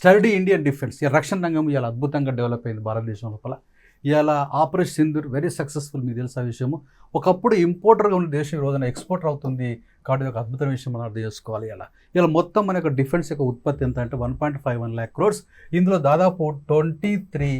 Study Indian defence. ఈ రక్షణ రంగం ఇలా అద్భుతంగా డెవలప్ అయింది భారతదేశం లోపల. ఇలా ఆపరేషన్ సింధూర్ వెరీ సక్సెస్ఫుల్ మీకు తెలుసా విషయము. ఒకప్పుడు ఇంపోర్టర్గా ఉన్న దేశం రోజున ఎక్స్పోర్టర్ అవుతుంది కాబట్టి ఒక అద్భుతమైన విషయం మనం అర్థం చేసుకోవాలి ఇలా ఇలా మొత్తం మన యొక్క డిఫెన్స్ యొక్క ఉత్పత్తి ఎంత అంటే one point five one lakh crores ఇందులో దాదాపు twenty three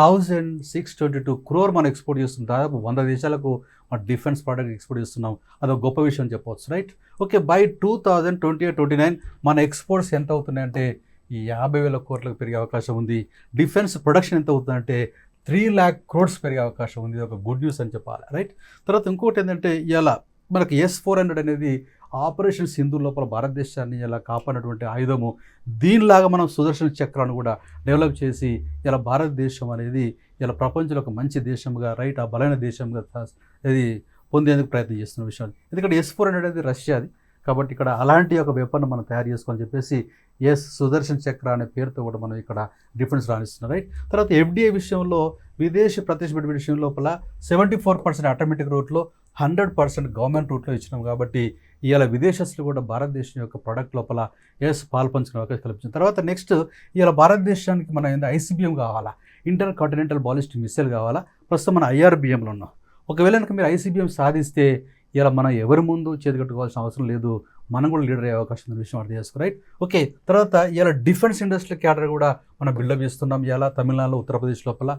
thousand six twenty two crore మనం ఎక్స్పోర్ట్ చేస్తున్నాం. దాదాపు వంద దేశాలకు మన డిఫెన్స్ ప్రోడక్ట్ ఎక్స్పోర్ట్ చేస్తున్నాం. అదొక గొప్ప విషయం చెప్పవచ్చు right okay by two thousand twenty eight twenty nine మన ఎక్స్పోర్ట్స్ ఎంత అవుతున్నాయంటే యాభై వేల కోట్లకు పెరిగే అవకాశం ఉంది. డిఫెన్స్ ప్రొడక్షన్ ఎంత అవుతుందంటే త్రీ ల్యాక్ క్రోడ్స్ పెరిగే అవకాశం ఉంది. ఇది ఒక గుడ్ న్యూస్ అని చెప్పాలి. రైట్? తర్వాత ఇంకోటి ఏంటంటే ఇలా మనకి ఎస్ ఫోర్ హండ్రెడ్ అనేది ఆపరేషన్ సింధు లోపల భారతదేశాన్ని ఇలా కాపాడినటువంటి ఆయుధము. దీనిలాగా మనం సుదర్శన చక్రాన్ని కూడా డెవలప్ చేసి ఇలా భారతదేశం అనేది ఇలా ప్రపంచంలో ఒక మంచి దేశంగా రైట్? ఆ బలమైన దేశంగా అది ఇది పొందేందుకు ప్రయత్నం చేస్తున్న విషయం. ఎందుకంటే ఎస్ ఫోర్ హండ్రెడ్ అనేది రష్యాది. కాబట్టి ఇక్కడ అలాంటి ఒక వెపన్ మనం తయారు చేసుకోవాలని చెప్పేసి ఎస్ సుదర్శన్ చక్ర అనే పేరుతో కూడా మనం ఇక్కడ డిఫరెన్స్ రాణిస్తున్నాం రైట్ తర్వాత ఎఫ్డీఏ విషయంలో విదేశీ ప్రతిష్ఠ విషయం లోపల సెవెంటీ ఫోర్ పర్సెంట్ ఆటోమేటిక్ రూట్లో హండ్రెడ్ పర్సెంట్ గవర్నమెంట్ రూట్లో ఇచ్చినాం కాబట్టి ఇవాళ విదేశస్తులు కూడా భారతదేశం యొక్క ప్రోడక్ట్ లోపల ఎస్ పాల్పంచుకునే అవకాశం కల్పించింది. తర్వాత నెక్స్ట్ ఇవాళ భారతదేశానికి మన ఏంది ఐసీబీఎం కావాలా? ఇంటర్ కాంటినెంటల్ బాలిస్టిక్ మిస్సైల్ కావాలా? ప్రస్తుతం మన ఐఆర్బిఎంలో ఉన్నాం. ఒకవేళ కనుక మీరు ఐసీబీఎం సాధిస్తే ఇలా మనం ఎవరి ముందు చేతికట్టుకోవాల్సిన అవసరం లేదు. మనం కూడా లీడర్ అయ్యే అవకాశం ఉన్న విషయం అర్థం చేసుకో రైట్ ఓకే తర్వాత ఇలా డిఫెన్స్ ఇండస్ట్రీ క్యాడర్ కూడా మనం బిల్డప్ చేస్తున్నాం. ఇలా తమిళనాడులో ఉత్తరప్రదేశ్ లోపల.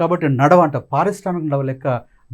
కాబట్టి నడవంట పారిశ్రామిక నడవ లెక్క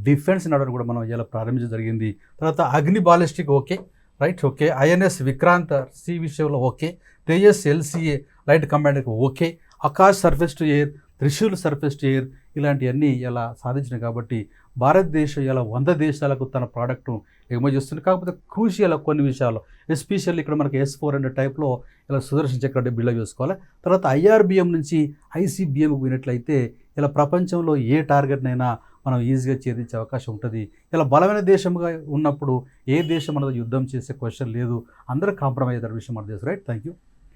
డిఫెన్స్ నడవ కూడా మనం ఇలా ప్రారంభించడం జరిగింది. తర్వాత Agni ballistic okay right okay INS Vikrant C విషయంలో okay Tejas LCA light కమాండర్కి okay Akash surface to air Trishul surface to air ఇలాంటివన్నీ ఇలా సాధించిన కాబట్టి భారతదేశం ఇలా వంద దేశాలకు తన ప్రోడక్ట్ను ఎగుమతి చేస్తుంది కాకపోతే క్రూషియల్ కొన్ని విషయాలు ఎస్పెషల్లీ ఇక్కడ మనకి ఎస్ ఫోర్ హండ్రెడ్ టైప్లో ఇలా సుదర్శన చక్ర బిల్డప్ చేసుకోవాలి. తర్వాత ఐఆర్బిఎం నుంచి ఐసీబీఎం పోయినట్లయితే ఇలా ప్రపంచంలో ఏ టార్గెట్నైనా మనం ఈజీగా ఛేదించే అవకాశం ఉంటుంది. ఇలా బలమైన దేశంగా ఉన్నప్పుడు ఏ దేశం మనతో యుద్ధం చేసే క్వశ్చన్ లేదు. అందరూ కాంప్రమైజ్ అయ్యే విషయం మన దేశం రైట్ థ్యాంక్ యూ